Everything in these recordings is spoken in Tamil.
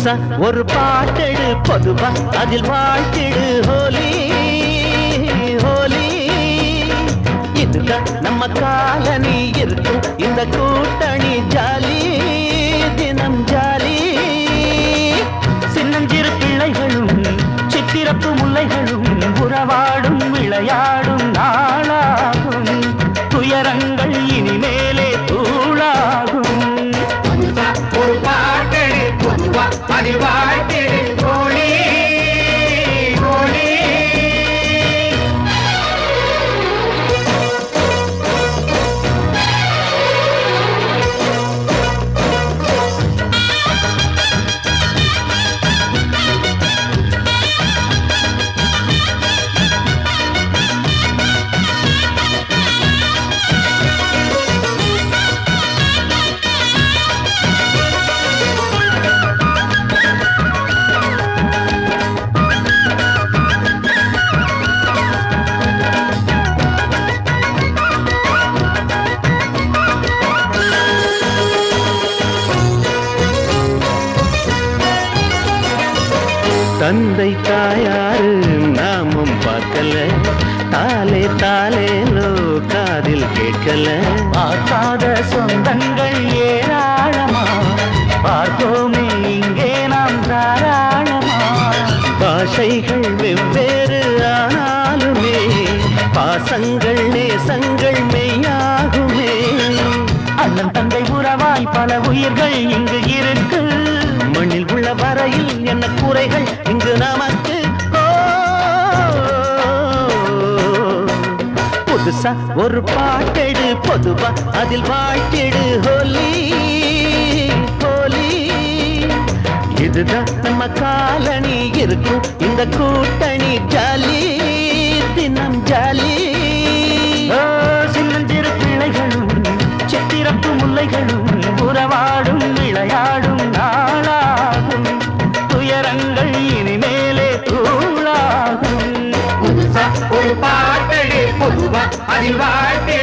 புதுசா ஒரு பாட்டெடு பொதுவா அதில் வாழ்த்திடு. ஹோலி ஹோலி. இதுதான் நம்ம காலனி இருக்கும் இந்த கூட்டணி ஜாலி தினம் ஜாலி. சின்னஞ்சிறு பிள்ளைகளும் சித்திரப்பு முல்லைகளும் உறவாடும் விளையாடும் தந்தை தாயாரு நாமும் பார்க்கல. தாலே தாலேலோ காதில் கேட்கல. பார்க்காத சொந்தங்கள் ஏராளமா. பார்த்தோமே இங்கே நாம் தாராளமா. பாஷைகள் வெவ்வேறு ஆனாலுமே பாசங்கள் நேசங்கள் மெய்யாகுமே. அண்ணன் தந்தை உறவாய் பல உயிர்கள் இங்கு இருக்கு. மண்ணில் உள்ள வரையில் என்ன குறைகள் இங்கு நமக்கு புதுசா ஒரு பாட்டெடு பொதுவா அதில் வாழ்த்திடு ஹோலி ஹோலி. இதுதான் நம்ம காலனி இருக்கும் இந்த கூட்டணி ஜாலி தினம் ஜாலி. சின்னஞ்சிறு பிள்ளைகளும் சித்திரப்பு முல்லைகளும் பொதுவா அது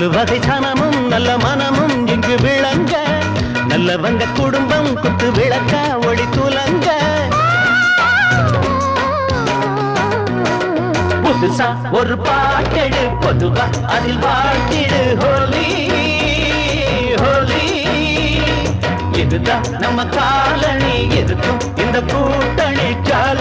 நாலு வகை சனமும் நல்ல மனமும் இங்கு விளங்க. நல்ல நல்லவங்க குடும்பம் குத்து விளக்க ஒளி துலங்க. புதுசா ஒரு பாட்டெடு பொதுவா அதில் வாழ்த்திடு ஹோலி ஹோலி. இதுதான் நம்ம காலனி எதுக்கும் இந்த கூட்டணி கால